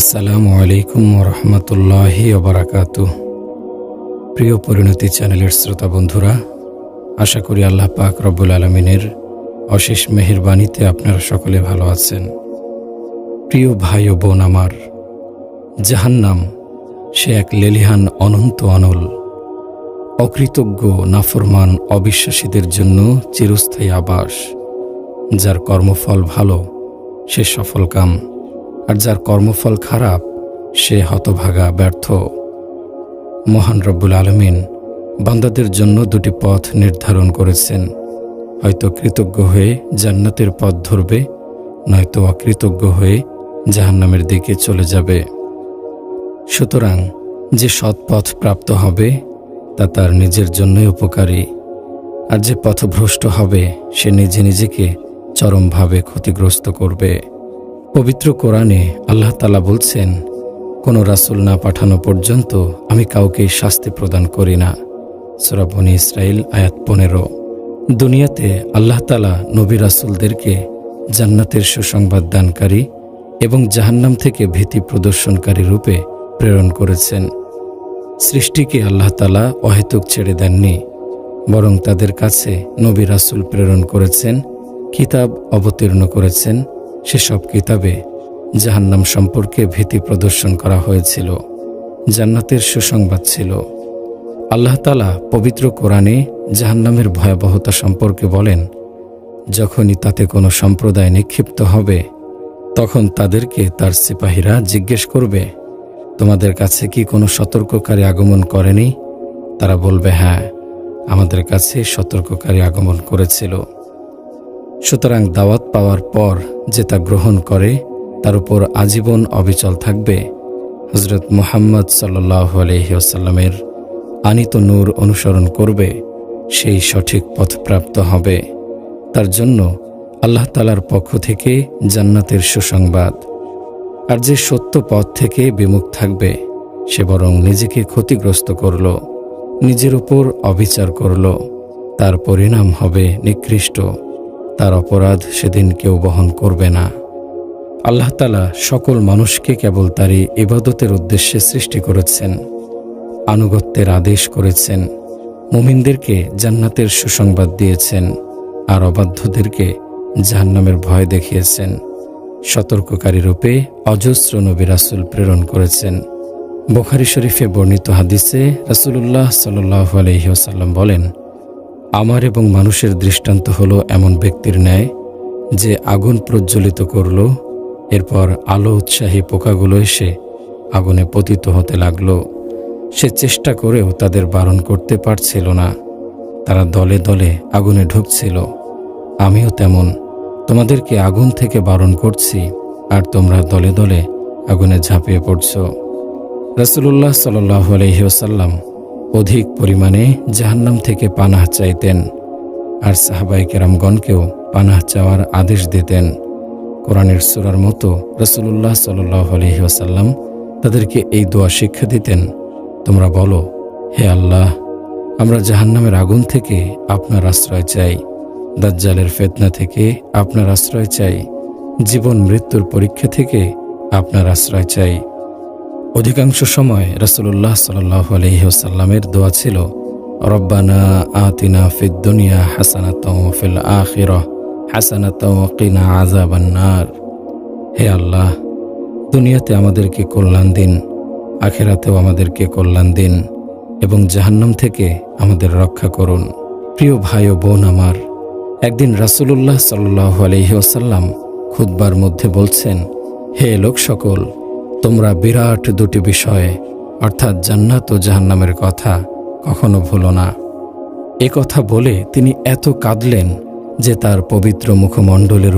আসসালামু আলাইকুম রহমতুল্লাহি ওবরাকাতু প্রিয় পরিণতি চ্যানেলের শ্রোতা বন্ধুরা, আশা করি আল্লাহ পাক রব্বুল আলমিনের অশেষ মেহেরবানিতে আপনারা সকলে ভালো আছেন। প্রিয় ভাই ও বোন আমার, জাহান্নাম, সে এক লেলিহান অনন্ত অনল অকৃতজ্ঞ, নাফরমান, অবিশ্বাসীদের জন্য চিরস্থায়ী আবাস, যার কর্মফল ভালো, সে সফলকাম আর যার কর্মফল খারাপ, সে হতভাগা, ব্যর্থ। মহান রব্বুল আলমিন বান্দাদের জন্য দুটি পথ নির্ধারণ করেছেন। হয়তো কৃতজ্ঞ হয়ে জান্নাতের পথ ধরবে, নয়তো অকৃতজ্ঞ হয়ে জাহান্নামের দিকে চলে যাবে। সুতরাং যে সৎ পথ প্রাপ্ত হবে, তা তার নিজের জন্যই উপকারী। আর যে পথভ্রষ্ট হবে, সে নিজে নিজেকে চরমভাবে ক্ষতিগ্রস্ত করবে। পবিত্র কোরআনে আল্লাহ তালা বলছেন, কোনো রাসূল না পাঠানো পর্যন্ত আমি কাউকে শাস্তি প্রদান করি না। সুরাবনি ইসরাইল আয়াত পনেরো। দুনিয়াতে আল্লাহ তালা নবী রাসুলদেরকে জান্নাতের সুসংবাদ দানকারী এবং জাহান্নাম থেকে ভীতি প্রদর্শনকারী রূপে প্রেরণ করেছেন। সৃষ্টিকে আল্লাহ তালা অহেতুক ছেড়ে দেননি, বরং তাদের কাছে নবী রাসুল প্রেরণ করেছেন, কিতাব অবতীর্ণ করেছেন সেসব কিতাবে জাহান্নাম সম্পর্কে ভীতি প্রদর্শন করা হয়েছিল, জান্নাতের সুসংবাদ ছিল। আল্লাহ তালা পবিত্র কোরআনে জাহান্নামের ভয়াবহতা সম্পর্কে বলেন, যখনই তাতে কোনো সম্প্রদায় নিক্ষিপ্ত হবে, তখন তাদেরকে তার সিপাহীরা জিজ্ঞেস করবে, তোমাদের কাছে কি কোনো সতর্ককারী আগমন করেনি? তারা বলবে হ্যাঁ আমাদের কাছে সতর্ককারী আগমন করেছিল। সুতরাং দাওয়াত পাওয়ার পর যে তা গ্রহণ করে, তার উপর আজীবন অবিচল থাকবে। হজরত মুহাম্মদ সাল্লাহ আলহিউসাল্লামের আনিত নূর অনুসরণ করবে, সেই সঠিক পথপ্রাপ্ত হবে। তার জন্য আল্লাহ তালার পক্ষ থেকে জান্নাতের সুসংবাদ। আর যে সত্য পথ থেকে বিমুখ থাকবে, সে বরং নিজেকে ক্ষতিগ্রস্ত করল, নিজের উপর অবিচার করল। তার পরিণাম হবে নিকৃষ্ট। তার অপরাধ সেদিন কেউ বহন করবে না। আল্লাহ তালা সকল মানুষকে কেবল তারই ইবাদতের উদ্দেশ্যে সৃষ্টি করেছেন, আনুগত্যের আদেশ করেছেন, মুমিনদেরকে জান্নাতের সুসংবাদ দিয়েছেন, আর অবাধ্যদেরকে জাহান্নামের ভয় দেখিয়েছেন। সতর্ককারী রূপে অজস্র নবী রাসুল প্রেরণ করেছেন। বোখারি শরীফে বর্ণিত হাদিসে রাসুলুল্লাহ সাল্লাহ আলহিহাসাল্লাম বলেন আমার এবং মানুষের দৃষ্টান্ত হলো এমন ব্যক্তির ন্যায়, যে আগুন প্রজ্বলিত করল, এরপর আলো উৎসাহী পোকাগুলো এসে আগুনে পতিত হতে লাগল। সে চেষ্টা করেও তাদের বারণ করতে পারছিল না। তারা দলে দলে আগুনে ঢুকছিল। আমিও তেমন। তোমাদেরকে আগুন থেকে বারণ করছি, আর তোমরা দলে দলে আগুনে ঝাঁপিয়ে পড়ছ। রসুল্লাহ সাল্লাহ আলহিউসাল্লাম অধিক পরিমাণে জাহান্নাম থেকে পানাহ চাইতেন আর সাহাবাই কেরামগণকেও পানাহ চাওয়ার আদেশ দিতেন। কোরআনের সুরার মতো রসুল্লাহ সাল্লাহ আলহিহাসাল্লাম তাদেরকে এই দোয়া শিক্ষা দিতেন, তোমরা বলো, হে আল্লাহ, আমরা জাহান্নামের আগুন থেকে আপনার আশ্রয় চাই, দাজ্জালের ফেতনা থেকে আপনার আশ্রয় চাই, জীবন মৃত্যুর পরীক্ষা থেকে আপনার আশ্রয় চাই। অধিকাংশ সময় রসুল্লাহ সাল্লাহ দোয়া ছিল, রব্বানা আতিনা ফিদ দুনিয়া হাসানাত ফিল আখির হাসানাত কিনা আজাবান্নার হে আল্লাহ, দুনিয়াতে আমাদেরকে কল্যাণ দিন, আখেরাতেও আমাদেরকে কল্যাণ দিন, এবং জাহান্নাম থেকে আমাদের রক্ষা করুন। প্রিয় ভাই ও বোন আমার, একদিন রাসুলুল্লাহ সাল্লাহ আলহিহসাল্লাম খুদ্বার মধ্যে বলছেন, হে লোক সকল তোমরা বিরাট দুটি বিষয়ে, অর্থাৎ জান্নাত ও জাহান্নামের কথা কখনো ভুলো না। এ কথা বলে তিনি এত কাঁদলেন যে তার পবিত্র মুখমণ্ডলের